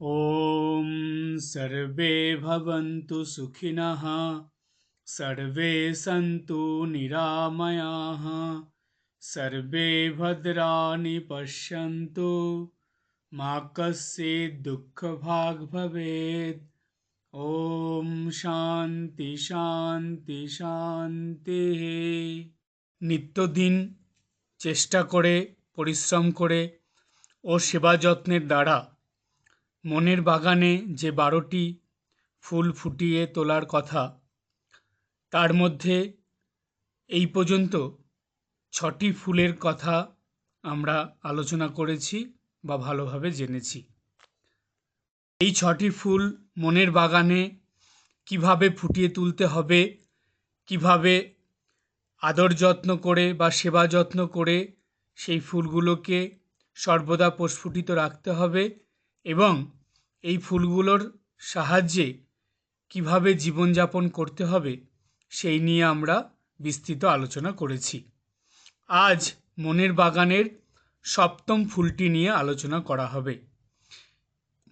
ॐ सर्वे भवन्तु सुखिनः सर्वे सन्तु निरामयाः सर्वे भद्राणि पश्यन्तु मा कश्चित् दुःखभाग् भवेत् ॐ শান্তি শান্তি শান্তিः নিত্যদিন চেষ্টা করে পরিশ্রম করে ও সেবা যত্নের দ্বারা মনের বাগানে যে বারোটি ফুল ফুটিয়ে তোলার কথা, তার মধ্যে এই পর্যন্ত ছটি ফুলের কথা আমরা আলোচনা করেছি বা ভালোভাবে জেনেছি। এই ছটি ফুল মনের বাগানে কীভাবে ফুটিয়ে তুলতে হবে, কীভাবে আদর যত্ন করে বা সেবা যত্ন করে সেই ফুলগুলোকে সর্বদা প্রস্ফুটিত রাখতে হবে এবং এই ফুলগুলোর সাহায্যে কীভাবে জীবনযাপন করতে হবে, সেই নিয়ে আমরা বিস্তৃত আলোচনা করেছি। আজ মনের বাগানের সপ্তম ফুলটি নিয়ে আলোচনা করা হবে।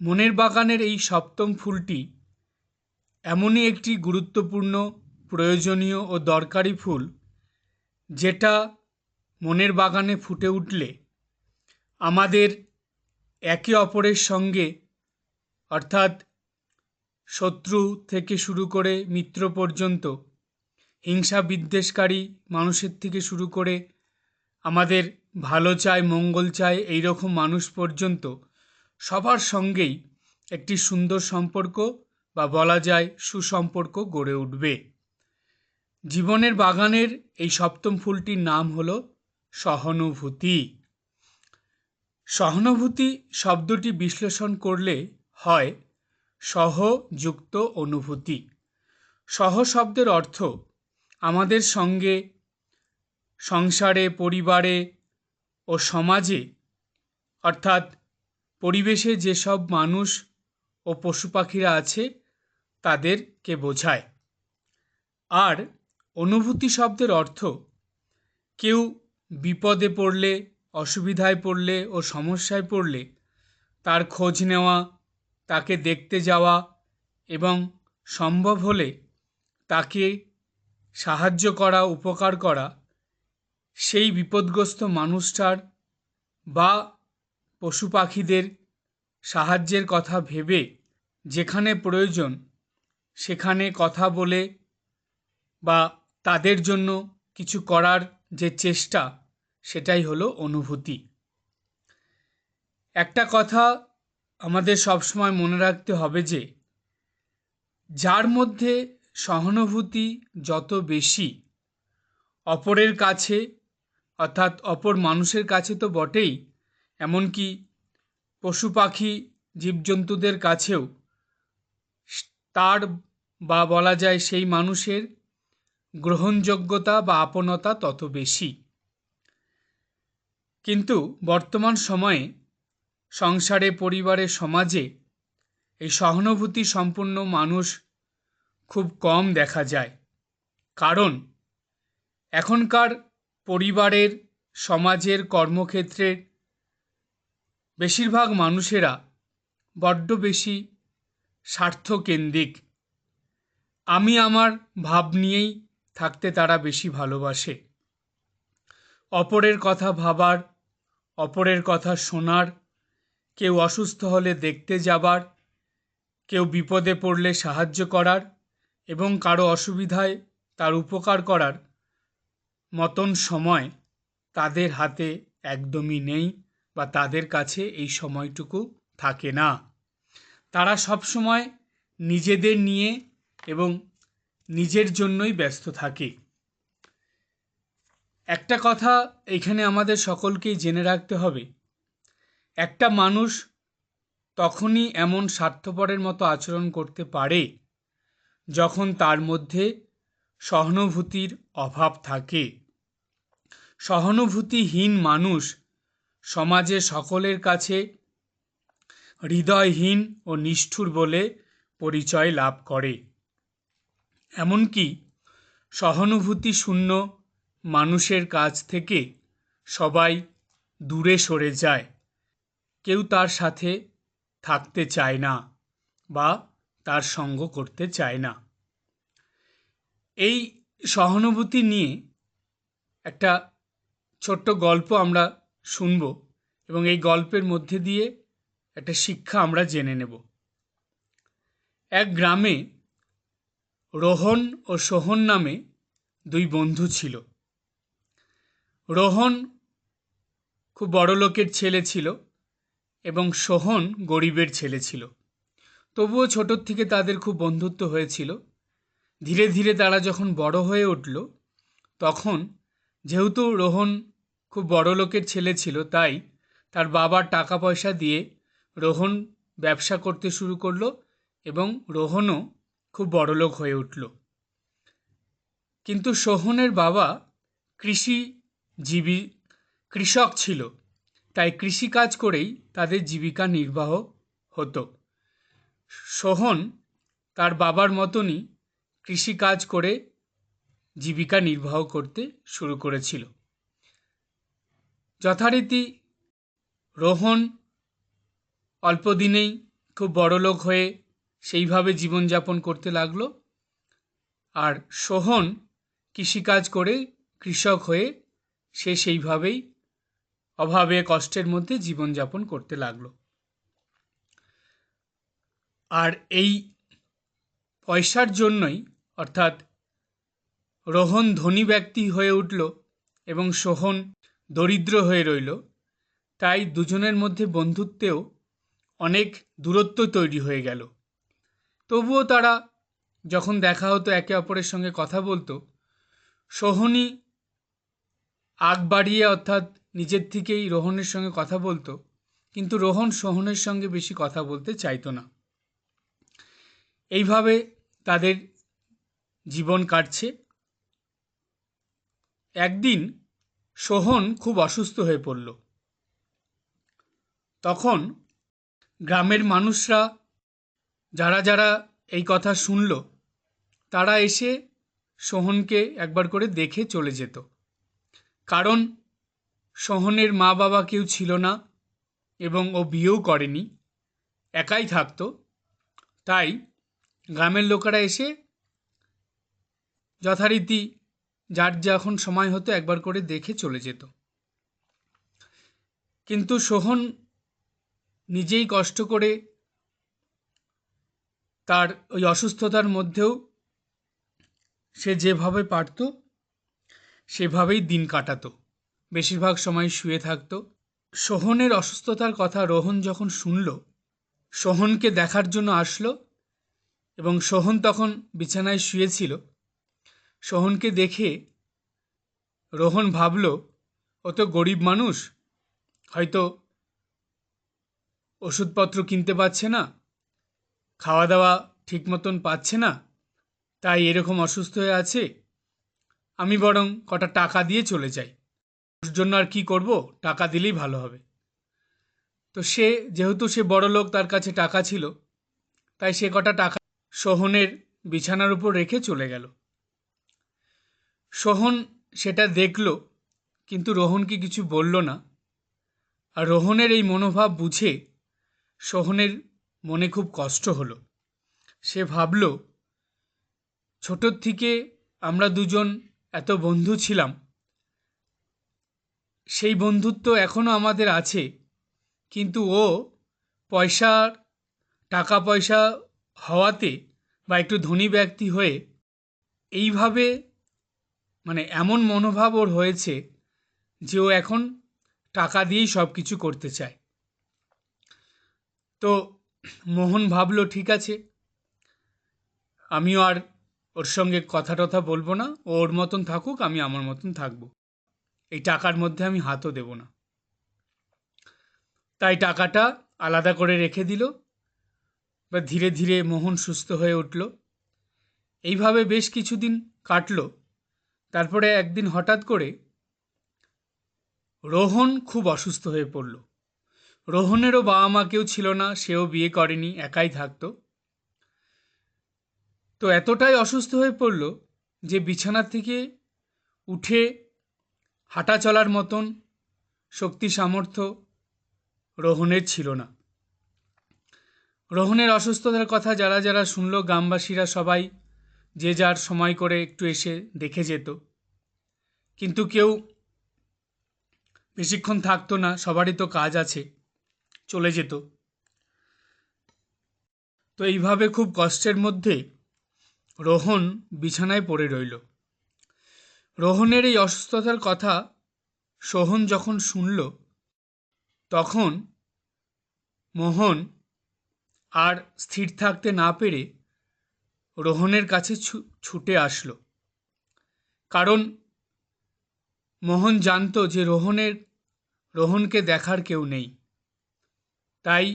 মনের বাগানের এই সপ্তম ফুলটি এমনই একটি গুরুত্বপূর্ণ, প্রয়োজনীয় ও দরকারি ফুল, যেটা মনের বাগানে ফুটে উঠলে আমাদের একে অপরের সঙ্গে অর্থাৎ শত্রু থেকে শুরু করে মিত্র পর্যন্ত, হিংসা বিদ্বেষকারী মানুষের থেকে শুরু করে আমাদের ভালো চায় মঙ্গল চায় এই রকম মানুষ পর্যন্ত সবার সঙ্গেই একটি সুন্দর সম্পর্ক বা বলা যায় সুসম্পর্ক গড়ে উঠবে। জীবনের বাগানের এই সপ্তম ফুলটির নাম হল সহানুভূতি। সহানুভূতি শব্দটি বিশ্লেষণ করলে হয় সহযুক্ত অনুভূতি। সহ শব্দের অর্থ আমাদের সঙ্গে, সংসারে, পরিবারে ও সমাজে, অর্থাৎ পরিবেশে যেসব মানুষ ও পশু পাখিরা আছে, তাদেরকে বোঝায়। আর অনুভূতি শব্দের অর্থ কেউ বিপদে পড়লে, অসুবিধায় পড়লে ও সমস্যায় পড়লে তার খোঁজ নেওয়া তাকে দেখতে যাওয়া এবং সম্ভব হলে তাকে সাহায্য করা, উপকার করা, সেই বিপদগ্রস্ত মানুষটার বা পশু পাখিদের সাহায্যের কথা ভেবে যেখানে প্রয়োজন সেখানে কথা বলে বা তাদের জন্য কিছু করার যে চেষ্টা, সেটাই হলো অনুভূতি। একটা কথা আমাদের সবসময় মনে রাখতে হবে যে, যার মধ্যে সহানুভূতি যত বেশি, অপরের কাছে, অর্থাৎ অপর মানুষের কাছে তো বটেই, এমনকি পশু পাখি, জীবজন্তুদের কাছেও, তার বা বলা যায় সেই মানুষের গ্রহণযোগ্যতা বা আপনতা তত বেশি। কিন্তু বর্তমান সময়ে সংসারে, পরিবারে, সমাজে এই সহানুভূতি সম্পন্ন মানুষ খুব কম দেখা যায়। কারণ এখনকার পরিবারের, সমাজের কর্মক্ষেত্রের বেশিরভাগ মানুষেরা বড্ড বেশি স্বার্থকেন্দ্রিক। আমি আমার ভাব নিয়েই থাকতে তারা বেশি ভালোবাসে। অপরের কথা ভাবার, অপরের কথা শোনার কেউ অসুস্থ হলে দেখতে যাবার, কেউ বিপদে পড়লে সাহায্য করার এবং কারও অসুবিধায় তার উপকার করার মতন সময় তাদের হাতে একদমই নেই বা তাদের কাছে এই সময়টুকু থাকে না। তারা সব সময় নিজেদের নিয়ে এবং নিজের জন্যই ব্যস্ত থাকে। একটা কথা এখানে আমাদের সকলকেই জেনে রাখতে হবে একটা মানুষ তখনই এমন স্বার্থপরের মতো আচরণ করতে পারে যখন তার মধ্যে সহানুভূতির অভাব থাকে। সহানুভূতিহীন মানুষ সমাজে সকলের কাছে হৃদয়হীন ও নিষ্ঠুর বলে পরিচয় লাভ করে। এমনকি সহানুভূতি শূন্য মানুষের কাছ থেকে সবাই দূরে সরে যায়। কেউ তার সাথে থাকতে চায় না বা তার সঙ্গ করতে চায় না। এই সহানুভূতি নিয়ে একটা ছোট্ট গল্প আমরা শুনব এবং এই গল্পের মধ্যে দিয়ে একটা শিক্ষা আমরা জেনে নেব। এক গ্রামে রোহন ও সোহন নামে দুই বন্ধু ছিল। রোহন খুব বড় লোকের ছেলে ছিল এবং সোহন গরিবের ছেলে ছিল। তবুও ছোটোর থেকে তাদের খুব বন্ধুত্ব হয়েছিল। ধীরে ধীরে তারা যখন বড় হয়ে উঠল, তখন যেহেতু রোহন খুব বড় লোকের ছেলে ছিল, তাই তার বাবার টাকা পয়সা দিয়ে রোহন ব্যবসা করতে শুরু করল এবং রোহনও খুব বড়লোক হয়ে উঠল। কিন্তু সোহনের বাবা কৃষিজীবী, কৃষক ছিল। তাই কৃষিকাজ করেই তাদের জীবিকা নির্বাহ হতো। সোহন তার বাবার মতনই কৃষিকাজ করে জীবিকা নির্বাহ করতে শুরু করেছিল। যথারীতি রোহন অল্প দিনেই খুব বড়লোক হয়ে সেইভাবে জীবনযাপন করতে লাগল আর সোহন কৃষিকাজ করে কৃষক হয়ে সে সেইভাবেই অভাবে কষ্টের মধ্যে জীবনযাপন করতে লাগল। আর এই পয়সার জন্যই, অর্থাৎ রোহন ধনী ব্যক্তি হয়ে উঠল এবং সোহন দরিদ্র হয়ে রইল, তাই দুজনের মধ্যে বন্ধুত্বেও অনেক দূরত্ব তৈরি হয়ে গেল। তবুও তারা যখন দেখা হতো একে অপরের সঙ্গে কথা বলতো, সোহনই আগ বাড়িয়ে, অর্থাৎ নিজের থেকেই রোহনের সঙ্গে কথা বলতো, কিন্তু রোহন সোহনের সঙ্গে বেশি কথা বলতে চাইতো না। এইভাবে তাদের জীবন কাটছে। একদিন সোহন খুব অসুস্থ হয়ে পড়ল। তখন গ্রামের মানুষরা যারা যারা এই কথা শুনল, তারা এসে সোহনকে একবার করে দেখে চলে যেত। কারণ সোহনের মা বাবা কেউ ছিল না এবং ও বিয়েও করেনি, একাই থাকতো। তাই গ্রামের লোকেরা এসে যথারীতি যার যখন সময় হতো একবার করে দেখে চলে যেত। কিন্তু সোহন নিজেই কষ্ট করে তার ওই অসুস্থতার মধ্যেও সে যেভাবে পারত, সেভাবেই দিন কাটাতো। বেশিরভাগ সময় শুয়ে থাকতো। সোহনের অসুস্থতার কথা রোহন যখন শুনল, সোহনকে দেখার জন্য আসলো এবং সোহন তখন বিছানায় শুয়েছিল। সোহনকে দেখে রোহন ভাবল, ও তো গরিব মানুষ, হয়তো ওষুধপত্র কিনতে পারছে না খাওয়া দাওয়া ঠিক মতন পাচ্ছে না, তাই এরকম অসুস্থ হয়ে আছে। আমি বরং কটা টাকা দিয়ে চলে যাই। ওর জন্য আর কি করব? টাকা দিলেই ভালো হবে। তো সে, যেহেতু সে বড় লোক, তার কাছে টাকা ছিল, তাই সে কটা টাকা সোহনের বিছানার উপর রেখে চলে গেল। সোহন সেটা দেখল, কিন্তু রোহনকে কিছু বলল না। আর রোহনের এই মনোভাব বুঝে সোহনের মনে খুব কষ্ট হলো। সে ভাবল, ছোটোর থেকে আমরা দুজন এত বন্ধু ছিলাম সেই বন্ধুত্ব এখনও আমাদের আছে। কিন্তু ও পয়সার, টাকা পয়সা হওয়াতে বা একটু ধনী ব্যক্তি হয়ে এইভাবে মানে এমন মনোভাব ওর হয়েছে যে ও এখন টাকা দিয়েই সব কিছু করতে চায়। তো মোহন ভাবলো, ঠিক আছে। আমিও আর ওর সঙ্গে কথা টথা বলব না। ওর মতন থাকুক, আমি আমার মতন থাকব। এই টাকার মধ্যে আমি হাতও দেব না। তাই টাকাটা আলাদা করে রেখে দিল বা ধীরে ধীরে মোহন সুস্থ হয়ে উঠল। এইভাবে বেশ কিছুদিন কাটলো। তারপরে একদিন হঠাৎ করে রোহন খুব অসুস্থ হয়ে পড়ল। রোহনেরও বাবা মা কেউ ছিল না, সেও বিয়ে করেনি, একাই থাকতো। তো এতটাই অসুস্থ হয়ে পড়ল যে বিছানা থেকে উঠে হাঁটা চলার মতন শক্তি, সামর্থ্য রোহনের ছিল না। রোহনের অসুস্থতার কথা যারা যারা শুনল, গ্রামবাসীরা সবাই যে যার সময় করে একটু এসে দেখে যেত। কিন্তু কেউ বেশিক্ষণ থাকতো না, সবারই তো কাজ আছে, চলে যেত। তো এইভাবে খুব কষ্টের মধ্যে রোহন বিছানায় পড়ে রইল। রোহনের এই অসুস্থতার কথা সোহন যখন শুনল, তখন মোহন আর স্থির থাকতে না পেরে রোহনের কাছে ছুটে আসলো। কারণ মোহন জানতো যে রোহনের, রোহনকে দেখার কেউ নেই। তাই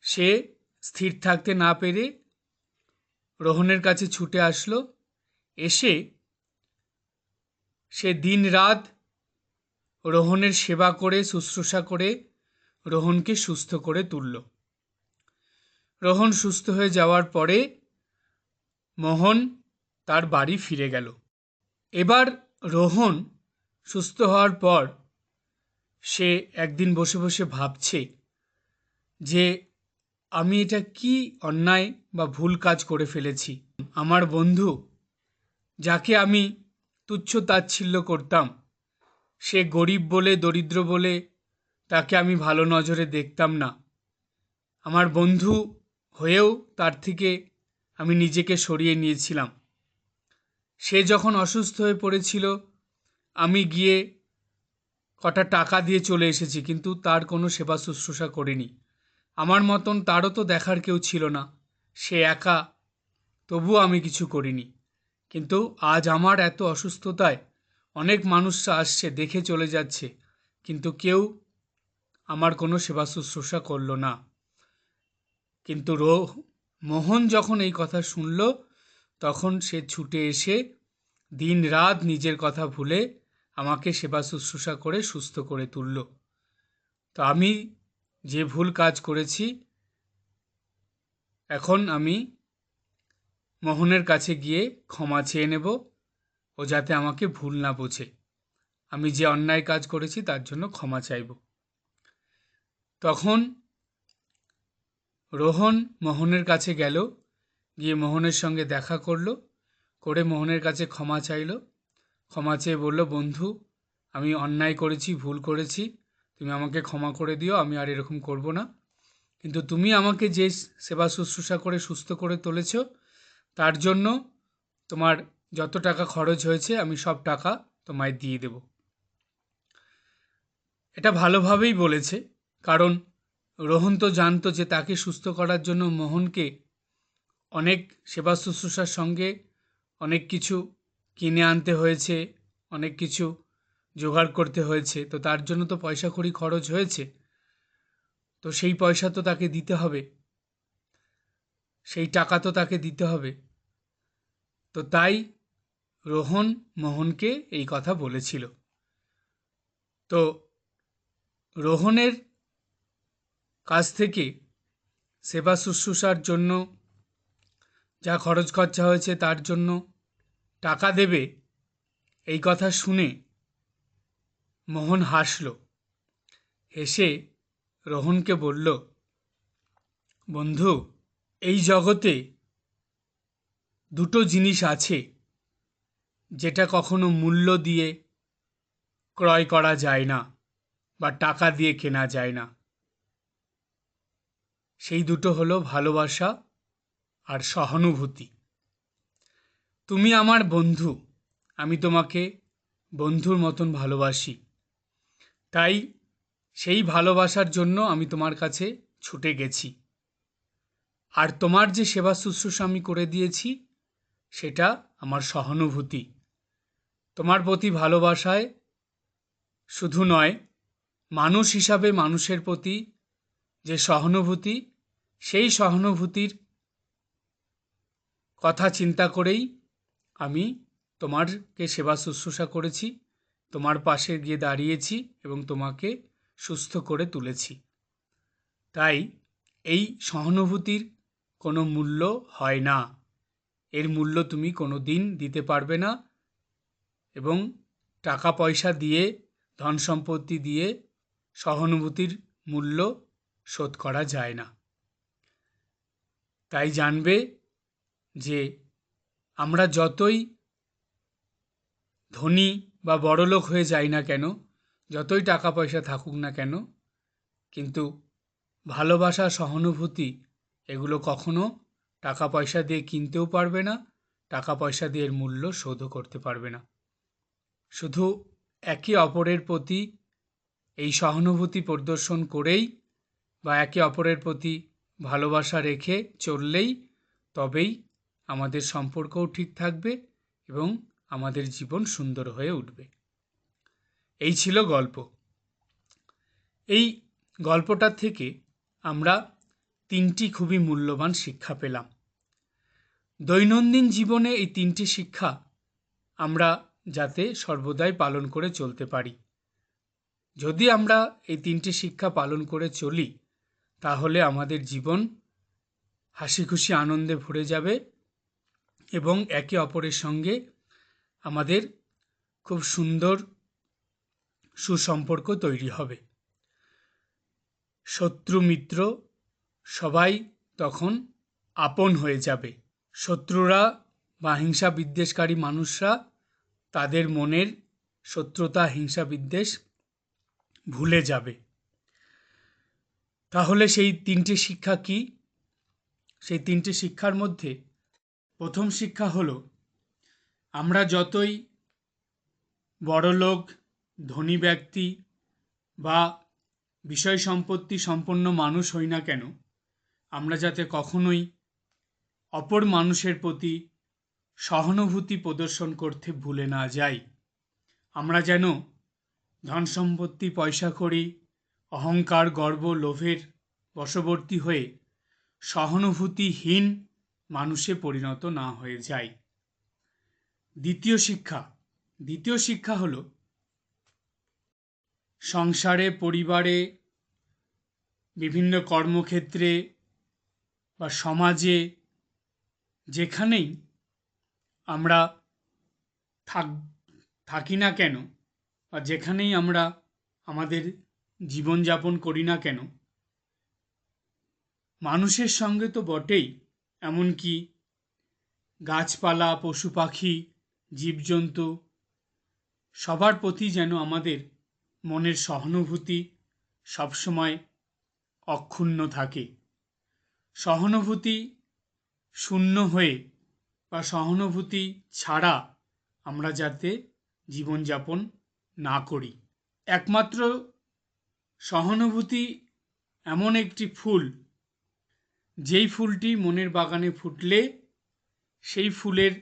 সে স্থির থাকতে না পেরে রোহনের কাছে ছুটে আসলো। এসে সে দিন রাত রোহনের সেবা করে, শুশ্রূষা করে, রোহনকে সুস্থ করে তুলল। রোহন সুস্থ হয়ে যাওয়ার পরে মোহন তার বাড়ি ফিরে গেল। এবার রোহন সুস্থ হওয়ার পর সে একদিন বসে বসে ভাবছে যে, আমি এটা কি অন্যায় বা ভুল কাজ করে ফেলেছি? আমার বন্ধু, যাকে আমি তুচ্ছ তাচ্ছিল্য করতাম। সে গরিব বলে, দরিদ্র বলে, তাকে আমি ভালো নজরে দেখতাম না। আমার বন্ধু হয়েও তার থেকে আমি নিজেকে সরিয়ে নিয়েছিলাম। সে যখন অসুস্থ হয়ে পড়েছিল, আমি গিয়ে কটা টাকা দিয়ে চলে এসেছি, কিন্তু তার কোনো সেবা শুশ্রূষা করিনি। আমার মতন তারও তো দেখার কেউ ছিল না। সে একা, তবুও আমি কিছু করিনি। কিন্তু আজ আমার এত অসুস্থতায় অনেক মানুষরা আসছে, দেখে চলে যাচ্ছে, কিন্তু কেউ আমার কোনো সেবা শুশ্রূষা করল না। কিন্তু রো, মোহন যখন এই কথা শুনল, তখন সে ছুটে এসে দিন রাত নিজের কথা ভুলে আমাকে সেবা শুশ্রূষা করে সুস্থ করে তুলল। তো আমি যে ভুল কাজ করেছি, এখন আমি মোহনের কাছে গিয়ে ক্ষমা চেয়ে নেব ও যাতে আমাকে ভুল না বোঝে। আমি যে অন্যায় কাজ করেছি তার জন্য ক্ষমা চাইব। তখন রোহন মোহনের কাছে গেল, গিয়ে মোহনের সঙ্গে দেখা করল, করে মোহনের কাছে ক্ষমা চাইল। ক্ষমা চেয়ে বলল, বন্ধু, আমি অন্যায় করেছি, ভুল করেছি, তুমি আমাকে ক্ষমা করে দিও, আমি আর এরকম করব না। কিন্তু তুমি আমাকে যে সেবা শুশ্রূষা করে সুস্থ করে তুলেছ তার জন্য তোমার যত টাকা খরচ হয়েছে, আমি সব টাকা তোমায় দিয়ে দেব। এটা ভালোভাবেই বলেছে, কারণ রোহন তো জানতো যে তাকে সুস্থ করার জন্য মোহনকে অনেক সেবা শুশ্রূষার সঙ্গে অনেক কিছু কিনে আনতে হয়েছে, অনেক কিছু জোগাড় করতে হয়েছে। তো তার জন্য তো পয়সা কড়ি খরচ হয়েছে। তো সেই পয়সা তো তাকে দিতে হবে। সেই টাকা তো তাকে দিতে হবে। তো তাই রোহন মোহনকে এই কথা বলেছিল। তো রোহনের কাছ থেকে সেবা শুশ্রূষার জন্য যা খরচ খরচা হয়েছে তার জন্য টাকা দেবে, এই কথা শুনে মোহন হাসল। হেসে রোহনকে বলল, বন্ধু এই জগতে দুটো জিনিস আছে যেটা কখনো মূল্য দিয়ে ক্রয় করা যায় না বা টাকা দিয়ে কেনা যায় না। সেই দুটো হলো ভালোবাসা আর সহানুভূতি। তুমি আমার বন্ধু, আমি তোমাকে বন্ধুর মতন ভালোবাসি। তাই সেই ভালোবাসার জন্য আমি তোমার কাছে ছুটে গেছি। আর তোমার যে সেবা শুশ্রূষা আমি করে দিয়েছি, সেটা আমার সহানুভূতি। তোমার প্রতি ভালোবাসায় শুধু নয়, মানুষ হিসাবে মানুষের প্রতি যে সহানুভূতি, সেই সহানুভূতির কথা চিন্তা করেই আমি তোমারকে সেবা শুশ্রূষা করেছি, তোমার পাশে গিয়ে দাঁড়িয়েছি এবং তোমাকে সুস্থ করে তুলেছি। তাই এই সহানুভূতির কোনো মূল্য হয় না। এর মূল্য তুমি কোনো দিন দিতে পারবে না এবং টাকা পয়সা দিয়ে ধন সম্পত্তি দিয়ে সহানুভূতির মূল্য শোধ করা যায় না। তাই জানবে যে আমরা যতই ধনী বা বড়লোক হয়ে যাই না কেন, যতই টাকা পয়সা থাকুক না কেন, কিন্তু ভালোবাসা, সহানুভূতি এগুলো কখনো টাকা পয়সা দিয়ে কিনতেও পারবে না টাকা পয়সা দিয়ে এর মূল্য শোধও করতে পারবে না। শুধু একে অপরের প্রতি এই সহানুভূতি প্রদর্শন করেই বা একে অপরের প্রতি ভালোবাসা রেখে চললেই তবেই আমাদের সম্পর্কও ঠিক থাকবে এবং আমাদের জীবন সুন্দর হয়ে উঠবে। এই ছিল গল্প। এই গল্পটার থেকে আমরা তিনটি খুবই মূল্যবান শিক্ষা পেলাম। দৈনন্দিন জীবনে এই তিনটি শিক্ষা আমরা যাতে সর্বদাই পালন করে চলতে পারি। যদি আমরা এই তিনটি শিক্ষা পালন করে চলি, তাহলে আমাদের জীবন হাসি খুশি আনন্দে ভরে যাবে এবং একে অপরের সঙ্গে আমাদের খুব সুন্দর সুসম্পর্ক তৈরি হবে। শত্রু মিত্র সবাই তখন আপন হয়ে যাবে। শত্রুরা, বা হিংসা বিদ্বেষকারী মানুষরা, তাদের মনের শত্রুতা হিংসা বিদ্বেষ ভুলে যাবে। তাহলে সেই তিনটি শিক্ষা কি? সেই তিনটি শিক্ষার মধ্যে প্রথম শিক্ষা হলো, আমরা যতই বড়লোক, ধনী ব্যক্তি, বা বিষয় সম্পত্তি সম্পন্ন মানুষ হই না কেন আমরা যাতে কখনোই অপর মানুষের প্রতি সহানুভূতি প্রদর্শন করতে ভুলে না যাই। আমরা যেন ধন সম্পত্তি, পয়সা করি অহংকার, গর্ব, লোভের বশবর্তী হয়ে সহানুভূতিহীন মানুষে পরিণত না হয়ে যায় দ্বিতীয় শিক্ষা দ্বিতীয় শিক্ষা হলো সংসারে, পরিবারে, বিভিন্ন কর্মক্ষেত্রে বা সমাজে যেখানেই আমরা থাক, থাকি না কেন বা যেখানেই আমরা আমাদের জীবনযাপন করি না কেন, মানুষের সঙ্গে তো বটেই। এমনকি গাছপালা, পশু পাখি, জীবজন্তু, সবার প্রতি যেন আমাদের মনের সহানুভূতি সবসময় অক্ষুণ্ণ থাকে। সহানুভূতি শূন্য হয়ে বা সহানুভূতি ছাড়া আমরা যাতে জীবনযাপন না করি। একমাত্র সহানুভূতি এমন একটি ফুল, যেই ফুলটি মনের বাগানে ফুটলে সেই ফুলের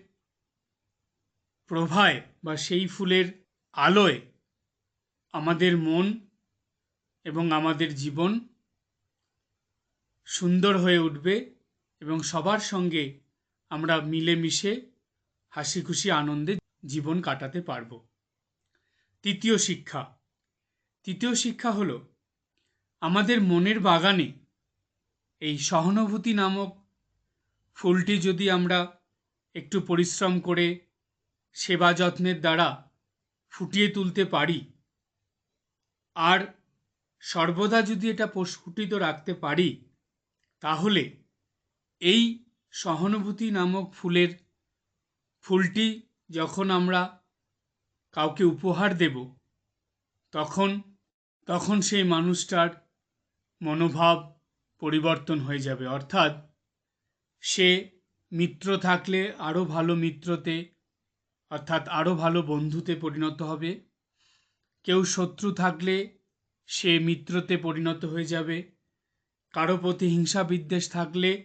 প্রভায় বা সেই ফুলের আলোয় আমাদের মন এবং আমাদের জীবন সুন্দর হয়ে উঠবে এবং সবার সঙ্গে আমরা মিলেমিশে হাসি খুশি আনন্দে জীবন কাটাতে পারব। তৃতীয় শিক্ষা। তৃতীয় শিক্ষা হলো, আমাদের মনের বাগানে এই সহানুভূতি নামক ফুলটি যদি আমরা একটু পরিশ্রম করে সেবা যত্নের দ্বারা ফুটিয়ে তুলতে পারি, আর সর্বদা যদি এটা প্রস্ফুটিত রাখতে পারি তাহলে এই সহানুভূতি নামক ফুলের ফুলটি যখন আমরা কাউকে উপহার দেব, তখন তখন সেই মানুষটার মনোভাব পরিবর্তন হয়ে যাবে। অর্থাৎ সে মিত্র থাকলে আরও ভালো মিত্রতে, অর্থাৎ আরও ভালো বন্ধুতে পরিণত হবে। কেউ শত্রু থাকলে সে মিত্রতে পরিণত হয়ে যাবে। কারও প্রতি হিংসা বিদ্বেষ থাকলে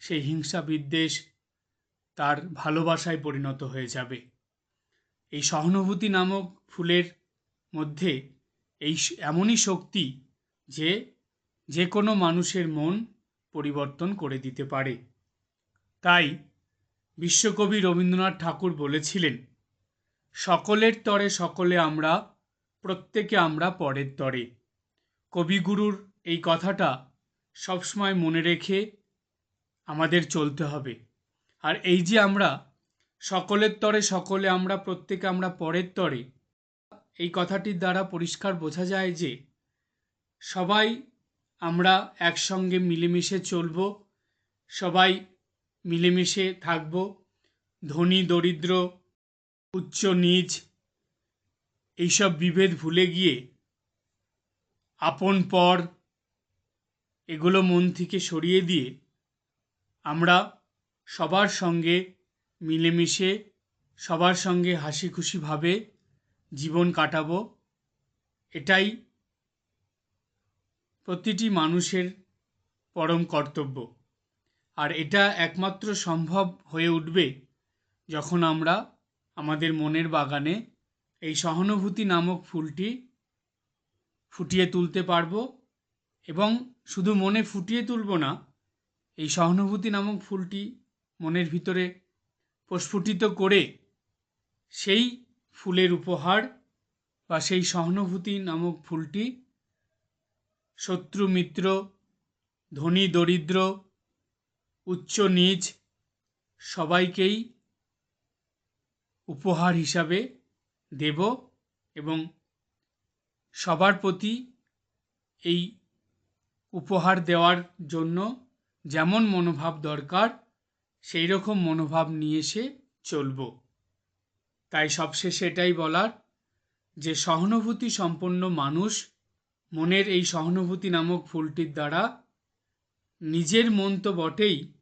সেই হিংসা বিদ্বেষ তার ভালোবাসায় পরিণত হয়ে যাবে। এই সহানুভূতি নামক ফুলের মধ্যে এই এমনই শক্তি যে যে কোনো মানুষের মন পরিবর্তন করে দিতে পারে। তাই বিশ্বকবি রবীন্দ্রনাথ ঠাকুর বলেছিলেন, সকলের তরে সকলে আমরা, প্রত্যেকে আমরা পরের তরে। কবিগুরুর এই কথাটা সবসময় মনে রেখে আমাদের চলতে হবে। আর এই যে আমরা সকলের তরে সকলে, আমরা প্রত্যেকে, আমরা পরের তরে, এই কথাটির দ্বারা পরিষ্কার বোঝা যায় যে সবাই আমরা একসঙ্গে মিলেমিশে চলব, সবাই মিলেমিশে থাকব। ধনী, দরিদ্র, উচ্চ, নীচ, এইসব বিভেদ ভুলে গিয়ে আপন পর এগুলো মন থেকে সরিয়ে দিয়ে আমরা সবার সঙ্গে মিলেমিশে, সবার সঙ্গে হাসি খুশিভাবে জীবন কাটাবো। এটাই প্রতিটি মানুষের পরম কর্তব্য। আর এটা একমাত্র সম্ভব হয়ে উঠবে যখন আমরা আমাদের মনের বাগানে এই সহানুভূতি নামক ফুলটি ফুটিয়ে তুলতে পারব। এবং শুধু মনে ফুটিয়ে তুলব না, এই সহানুভূতি নামক ফুলটি মনের ভিতরে প্রস্ফুটিত করে সেই ফুলের উপহার বা সেই সহানুভূতি নামক ফুলটি শত্রু মিত্র, ধনী দরিদ্র, উচ্চ নীচ সবাইকেই উপহার হিসাবে দেব এবং সবার প্রতি এই উপহার দেওয়ার জন্য যেমন মনোভাব দরকার সেই রকম মনোভাব নিয়ে এসে চলব। তাই সবশেষে এটাই বলার যে সহানুভূতি সম্পন্ন মানুষ মনের এই সহানুভূতি নামক ফুলটির দ্বারা নিজের মন তো বটেই,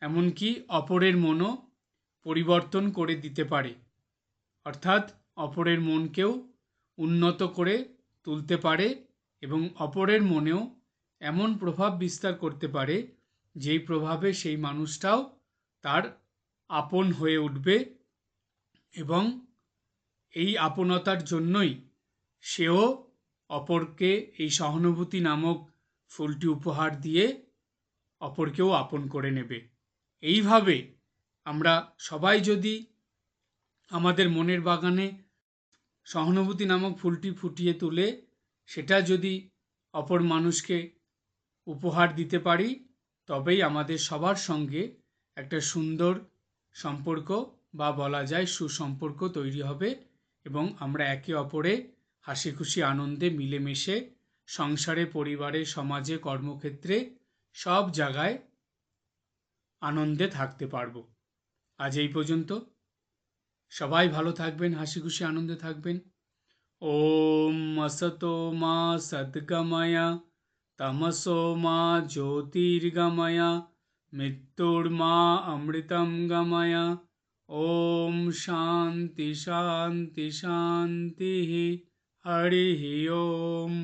এমনকি অপরের মনও পরিবর্তন করে দিতে পারে। অর্থাৎ অপরের মনকেও উন্নত করে তুলতে পারে এবং অপরের মনেও এমন প্রভাব বিস্তার করতে পারে, যেই প্রভাবে সেই মানুষটাও তার আপন হয়ে উঠবে এবং এই আপনতার জন্যই সেও অপরকে এই সহানুভূতি নামক ফুলটি উপহার দিয়ে অপরকেও আপন করে নেবে। এইভাবে আমরা সবাই যদি আমাদের মনের বাগানে সহানুভূতি নামক ফুলটি ফুটিয়ে তুলে, সেটা যদি অপর মানুষকে উপহার দিতে পারি, তবেই আমাদের সবার সঙ্গে একটা সুন্দর সম্পর্ক বা বলা যায় সুসম্পর্ক তৈরি হবে এবং আমরা একে অপরে হাসি খুশি আনন্দে মিলেমিশে সংসারে, পরিবারে, সমাজে, কর্মক্ষেত্রে সব জায়গায় আনন্দে থাকতে পারব। আজ এই পর্যন্ত। সবাই ভালো থাকবেন, হাসি খুশি আনন্দে থাকবেন। ওম অসতো মা সদ্গময়া। তমসো মা জ্যোতির্গময়া মৃত্যুর্মা অমৃতম গময়া ওম শান্তি শান্তি শান্তি হরি ওম